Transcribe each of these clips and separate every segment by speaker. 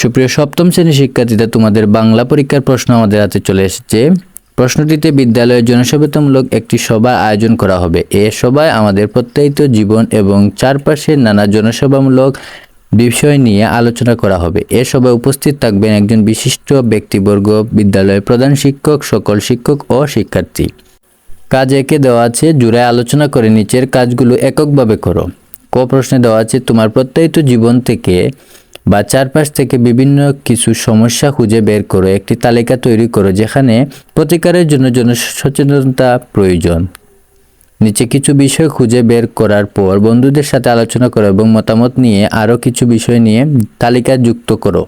Speaker 1: সুপ্রিয়, সপ্তম শ্রেণির শিক্ষার্থীরা তোমাদের বাংলা পরীক্ষার প্রশ্ন আমাদের হাতে চলে এসেছে। প্রশ্নটিতে বিদ্যালয়ের জনসচেতনমূলক একটি সভা আয়োজন করা হবে। এ সভায় আমাদের প্রত্যায়িত জীবন এবং চারপাশের নানা জনসভামূলক বিষয় নিয়ে আলোচনা করা হবে। এ সভায় উপস্থিত থাকবেন একজন বিশিষ্ট ব্যক্তিবর্গ, বিদ্যালয়ের প্রধান শিক্ষক, সকল শিক্ষক ও শিক্ষার্থী। কাজ একে দেওয়া আছে, জুড়ে আলোচনা করে নিচের কাজগুলো এককভাবে করো। ক প্রশ্নে দেওয়া আছে, তোমার প্রত্যায়িত জীবন থেকে বা চারপাশ থেকে বিভিন্ন কিছু সমস্যা খুঁজে বের করো একটি তালিকা তৈরি করো যেখানে প্রতিকারের জন্য জন সচেতনতা প্রয়োজন। নিচে কিছু বিষয় খুঁজে বের করার পর বন্ধুদের সাথে আলোচনা করো এবং মতামত নিয়ে আরও কিছু বিষয় নিয়ে তালিকা যুক্ত করো।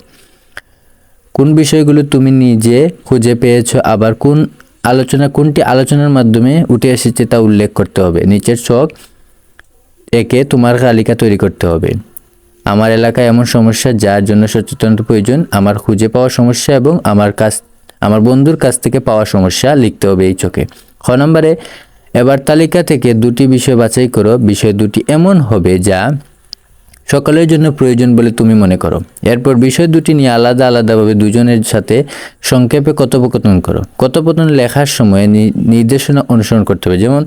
Speaker 1: কোন বিষয়গুলো তুমি নিজে খুঁজে পেয়েছ, আবার কোন আলোচনা, কোনটি আলোচনার মাধ্যমে উঠে এসেছে তা উল্লেখ করতে হবে। নিচের ছক একে তোমার তালিকা তৈরি করতে হবে। আমার এলাকায় এমন সমস্যা যার জন্য সচেতনতা প্রয়োজন, আমার খুঁজে পাওয়া সমস্যা এবং আমার কাছ, আমার বন্ধুর কাছ থেকে পাওয়া সমস্যা লিখতে হবে এই চোখে। খ নম্বরে, এবার তালিকা থেকে দুটি বিষয় বাছাই করো। বিষয় দুটি এমন হবে যা সকলের জন্য প্রয়োজন বলে তুমি মনে করো। এরপর বিষয় দুটি নিয়ে আলাদা আলাদাভাবে দুজনের সাথে সংক্ষেপে কথোপকথন করো। কথোপকথন লেখার সময় নির্দেশনা অনুসরণ করতে হবে। যেমন,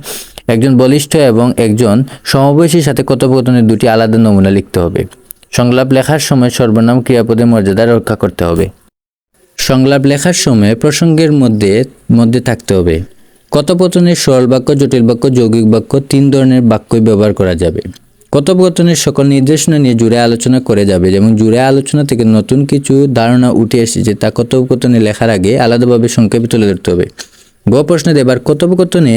Speaker 1: একজন বলিষ্ঠ এবং একজন সমবয়সীর সাথে কথোপকথনের দুটি আলাদা নমুনা লিখতে হবে। সংলাপ লেখার সময় সর্বনাম ক্রিয়াপদের মর্যাদা রক্ষা করতে হবে। সংলাপ লেখার সময় প্রসঙ্গের মধ্যে মধ্যে থাকতে হবে। কথোপকথনের সরল বাক্য, জটিল বাক্য, যৌগিক বাক্য তিন ধরনের বাক্যই ব্যবহার করা যাবে। কথোপকথনের সকল নির্দেশনা নিয়ে জুড়ে আলোচনা করে যাবে যেমন জুড়ে আলোচনা থেকে নতুন কিছু ধারণা উঠে এসেছে তা কথোপকথনে লেখার আগে আলাদাভাবে সংক্ষেপে তুলে ধরতে হবে। গ প্রশ্নে দেবার কথোপকথনে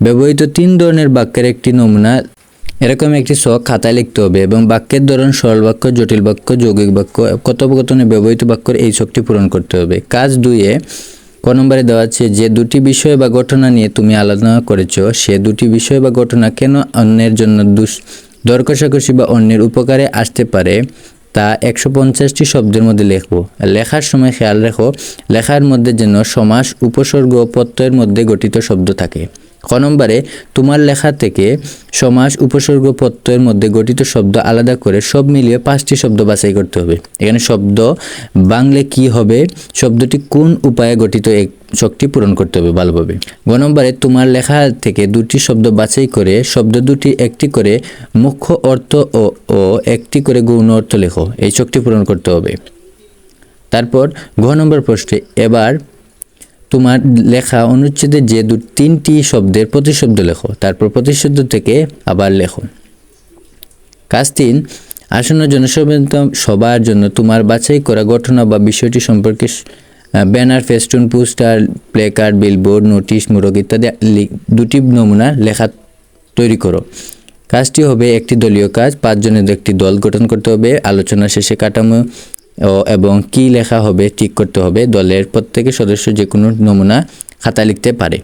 Speaker 1: ব্যবহৃত তিন ধরনের বাক্যের একটি নমুনা এরকম একটি শখ খাতায় লিখতে হবে এবং বাক্যের ধরন, সরল বাক্য, জটিল বাক্য, যৌগিক বাক্য, কথোপকথনে ব্যবহৃত বাক্যের এই শখটি পূরণ করতে হবে। কাজ দুইয়ে ক নম্বরে দেওয়া আছে, যে দুটি বিষয় বা ঘটনা নিয়ে তুমি আলোচনা করেছ, সে দুটি বিষয় বা ঘটনা কেন অন্যের জন্য দুষ দর কষাকষি বা অন্যের উপকারে আসতে পারে, তা একশো পঞ্চাশটি শব্দের মধ্যে লিখব। লেখার সময় খেয়াল রেখো, লেখার মধ্যে যেন সমাস, উপসর্গ প্রত্যয়ের মধ্যে গঠিত শব্দ থাকে। ক নম্বরে, তোমার লেখা থেকে সমাস, উপসর্গ, প্রত্যয়ের মধ্যে গঠিত শব্দ আলাদা করে সব মিলিয়ে পাঁচটি শব্দ বাছাই করতে হবে। এখানে শব্দ বাংলে কি হবে? শব্দটি কোন উপায়ে গঠিত এক শক্তি পূরণ করতে হবে ভালোভাবে। গ নম্বরে, তোমার লেখা থেকে দুটি শব্দ বাছাই করে শব্দ দুটি একটি করে মুখ্য অর্থ ও ও একটি করে গৌণ অর্থ লেখো। এই শক্তি পূরণ করতে হবে। তারপর, ঘ নম্বর প্রশ্নে, এবার তোমার লেখা অনুচ্ছেদে যে দু, তিনটি শব্দের প্রতিশব্দ লেখো, তারপর প্রতিশব্দ থেকে আবার লেখো। কাজ তিন, আসন্ন জনসচেতন সবার জন্য তোমার বাছাই করা ঘটনা বা বিষয়টি সম্পর্কে banner, festoon, poster placard billboard, notice, মোড়ক ইত্যাদি দুটি নমুনা লেখা তৈরি করো। কাজটি হবে একটি দলীয় কাজ, পাঁচজনের একটি দল গঠন করতে হবে, আলোচনা শেষে কাঠামো ও এবং কি লেখা হবে, ঠিক করতে হবে দলের প্রত্যেকের সদস্য যে কোনো নমুনা খাতা লিখতে পারে।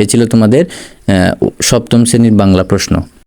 Speaker 1: এ ছিল তোমাদের সপ্তম শ্রেণির বাংলা প্রশ্ন।